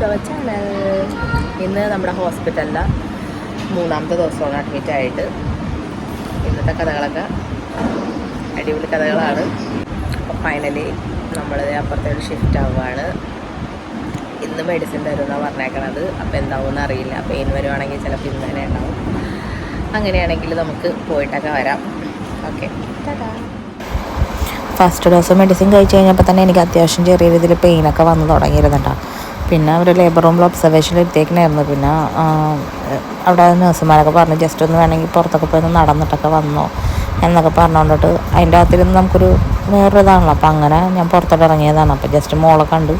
To our channel ഇന്ന് നമ്മുടെ ഹോസ്പിറ്റലിൽ മൂന്നാമത്തെ ദിവസമാണ് അഡ്മിറ്റ് ആയിട്ട്. ഇന്നത്തെ കഥകളൊക്കെ അടിപൊളി കഥകളാണ്. അപ്പോൾ ഫൈനലി നമ്മൾ അപ്പുറത്തെ ഒരു ഷിഫ്റ്റ് ആവുകയാണ് ഇന്ന് മെഡിസിൻ തരുമെന്നാണ് പറഞ്ഞേക്കണത്. അപ്പോൾ എന്താവുമെന്ന് അറിയില്ല. പെയിൻ വരുവാണെങ്കിൽ ചിലപ്പോൾ ഇന്ന് തന്നെ ഉണ്ടാവും. അങ്ങനെയാണെങ്കിൽ നമുക്ക് പോയിട്ടൊക്കെ വരാം. ഓക്കെ ഫസ്റ്റ് ഡോസ് മെഡിസിൻ കഴിച്ച് കഴിഞ്ഞപ്പോൾ തന്നെ എനിക്ക് അത്യാവശ്യം ചെറിയ രീതിയിൽ പെയിനൊക്കെ വന്ന് തുടങ്ങിയിരുന്നുണ്ടോ പിന്നെ അവർ ലേബർ റൂമിൽ ഒബ്സർവേഷനിൽ എടുത്തേക്കണായിരുന്നു പിന്നെ അവിടെ നഴ്സുമാരൊക്കെ പറഞ്ഞു ജസ്റ്റ് ഒന്ന് വേണമെങ്കിൽ പുറത്തൊക്കെ പോയി നടന്നിട്ടൊക്കെ വന്നോ എന്നൊക്കെ പറഞ്ഞുകൊണ്ടിട്ട് അതിന്റെ അകത്തിരുന്ന് നമുക്കൊരു വേറൊരു ഇതാണല്ലോ അപ്പോൾ അങ്ങനെ ഞാൻ പുറത്തോട്ട് ഇറങ്ങിയതാണ്. അപ്പോൾ ജസ്റ്റ് മോളെ കണ്ട്.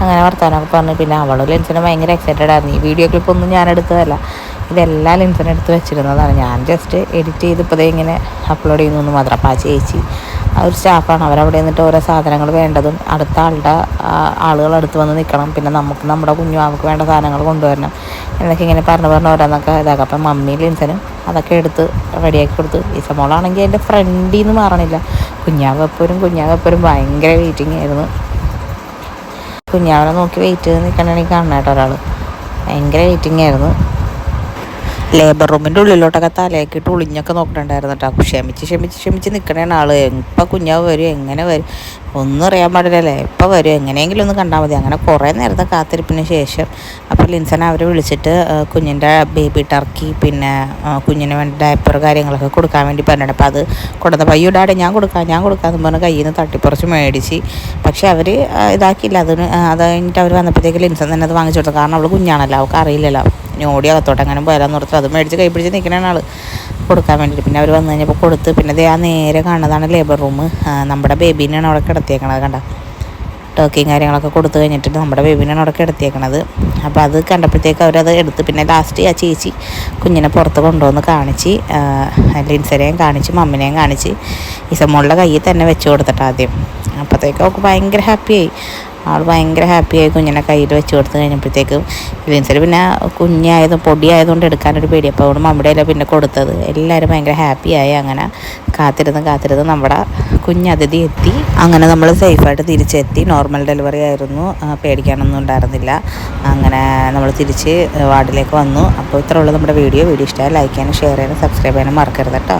അങ്ങനെ വർത്താനൊക്കെ പറഞ്ഞു. പിന്നെ അവൾ ലെൻസിനെ ഭയങ്കര എക്സൈറ്റഡ് ആയിരുന്നു. ഈ വീഡിയോ ക്ലിപ്പ് ഒന്നും ഞാൻ എടുത്തതല്ല. ഇതെല്ലാം ലെൻസിനെടുത്ത് വെച്ചിരുന്നതാണ്. ഞാൻ ജസ്റ്റ് എഡിറ്റ് ചെയ്ത് ഇപ്പോൾ ഇങ്ങനെ അപ്ലോഡ് ചെയ്യുന്നു മാത്രം. അപ്പോൾ ആ ചേച്ചി ഒരു സ്റ്റാഫാണ്. അവരവിടെ നിന്നിട്ട് ഓരോ സാധനങ്ങൾ വേണ്ടതും അടുത്ത ആളുടെ ആളുകൾ അടുത്ത് വന്ന് നിൽക്കണം പിന്നെ നമുക്ക് നമ്മുടെ കുഞ്ഞു അവൾക്ക് വേണ്ട സാധനങ്ങൾ കൊണ്ടുവരണം. എന്നൊക്കെ ഇങ്ങനെ പറഞ്ഞ് പറഞ്ഞ് ഓരോന്നൊക്കെ ഇതാക്കാം. അപ്പം മമ്മി ലിൻസനും അതൊക്കെ എടുത്ത് റെഡിയാക്കി കൊടുത്തു. ഈസ മോളാണെങ്കിൽ എന്റെ ഫ്രണ്ടിൽ നിന്ന് മാറണില്ല. കുഞ്ഞാവപ്പോരും കുഞ്ഞാവപ്പോരും ഭയങ്കര വെയിറ്റിംഗ് ആയിരുന്നു. കുഞ്ഞാവനെ നോക്കി വെയിറ്റ് ചെയ്ത് നിൽക്കണമെങ്കിൽ കാണണം കേട്ടോ ഒരാൾ ഭയങ്കര വെയിറ്റിംഗ് ആയിരുന്നു. ലേബർ റൂമിന്റെ ഉള്ളിലോട്ടൊക്കെ തലയൊക്കെ ഒളിഞ്ഞൊക്കെ നോക്കണുണ്ടായിരുന്നു കേട്ടോ ക്ഷമിച്ച് ക്ഷമിച്ച് ക്ഷമിച്ച് നിൽക്കണേണ് ആൾ ഇപ്പം കുഞ്ഞാവ് വരും എങ്ങനെ വരും? ഒന്നും അറിയാൻ പാടില്ലല്ലേ? എപ്പോൾ വരും എങ്ങനെയെങ്കിലും ഒന്ന് കണ്ടാൽ മതി. അങ്ങനെ കുറേ നേരത്തെ കാത്തിരിപ്പിന് ശേഷം അപ്പോൾ ലിൻസൻ അവരെ വിളിച്ചിട്ട് കുഞ്ഞിന്റെ ബേബി ടർക്കി പിന്നെ കുഞ്ഞിന് വേണ്ടി ഡയപ്പർ കാര്യങ്ങളൊക്കെ കൊടുക്കാൻ വേണ്ടി പറഞ്ഞിട്ട് അപ്പോൾ അത് കൊടുത്ത പയ്യോ ഡാഡി ഞാൻ കൊടുക്കാം ഞാൻ കൊടുക്കാമെന്ന് പറഞ്ഞ് കയ്യിൽ നിന്ന് തട്ടിപ്പറിച്ച് മേടിച്ച്. പക്ഷേ അവർ ഇതാക്കിയില്ല. അതിന് അത് കഴിഞ്ഞിട്ട് അവർ വന്നപ്പോഴത്തേക്ക് ലിൻസൻ തന്നെ അത് വാങ്ങിച്ചു കൊടുത്തു. കാരണം അവൾ കുഞ്ഞാണല്ലോ അവൾക്ക് അറിയില്ലല്ലോ ഞോടി അകത്തോട്ട് അങ്ങനെ വരാൻ നിർത്തും. അത് മേടിച്ച് കൈ പിടിച്ച് നിൽക്കണ ആൾ കൊടുക്കാൻ വേണ്ടിയിട്ട് പിന്നെ അവർ വന്നു കഴിഞ്ഞപ്പോൾ കൊടുത്ത്. പിന്നെ ദേ ആ നേരെ കാണുന്നതാണ് ലേബർ റൂം നമ്മുടെ ബേബീനെയാണ് അവിടെ കിടത്തിയേക്കണത് കണ്ട. ടോക്കിയും കാര്യങ്ങളൊക്കെ കൊടുത്തു കഴിഞ്ഞിട്ട് നമ്മുടെ ബേബീനാണ് അവിടെ കിടത്തിയേക്കണത്. അപ്പോൾ അത് കണ്ടപ്പോഴത്തേക്ക് അവരത് എടുത്ത്. പിന്നെ ലാസ്റ്റ് ആ ചേച്ചി കുഞ്ഞിനെ പുറത്ത് കൊണ്ടുവന്ന് കാണിച്ച് ലിൻസരെയും കാണിച്ച് മമ്മിനെയും കാണിച്ച് ഇസമോളുടെ കയ്യിൽ തന്നെ വെച്ച് കൊടുത്തിട്ട് ആദ്യം. അപ്പോഴത്തേക്ക് അവൾക്ക് ഭയങ്കര ഹാപ്പിയായി ആൾ ഭയങ്കര ഹാപ്പിയായി കുഞ്ഞിനെ കയ്യിൽ വെച്ച് കൊടുത്ത് കഴിഞ്ഞപ്പോഴത്തേക്കും ലിൻസന് പിന്നെ കുഞ്ഞായതും പൊടിയായതുകൊണ്ട് എടുക്കാനൊരു പേടി. അപ്പോൾ അവിടെ മമ്മിയുടെ പിന്നെ കൊടുത്തത്. എല്ലാവരും ഭയങ്കര ഹാപ്പിയായി അങ്ങനെ കാത്തിരുന്ന് കാത്തിരുന്ന് നമ്മുടെ കുഞ്ഞതിഥി എത്തി. അങ്ങനെ നമ്മൾ സേഫായിട്ട് തിരിച്ചെത്തി. നോർമൽ ഡെലിവറി ആയിരുന്നു. പേടിക്കാനൊന്നും ഉണ്ടായിരുന്നില്ല. അങ്ങനെ നമ്മൾ തിരിച്ച് വാർഡിലേക്ക് വന്നു. അപ്പോൾ ഇത്രയുള്ള നമ്മുടെ വീഡിയോ. വീഡിയോ ഇഷ്ടമായി ലൈക്ക് ചെയ്യാനും ഷെയർ ചെയ്യാനും സബ്സ്ക്രൈബ് ചെയ്യാനും മറക്കരുത് കേട്ടോ.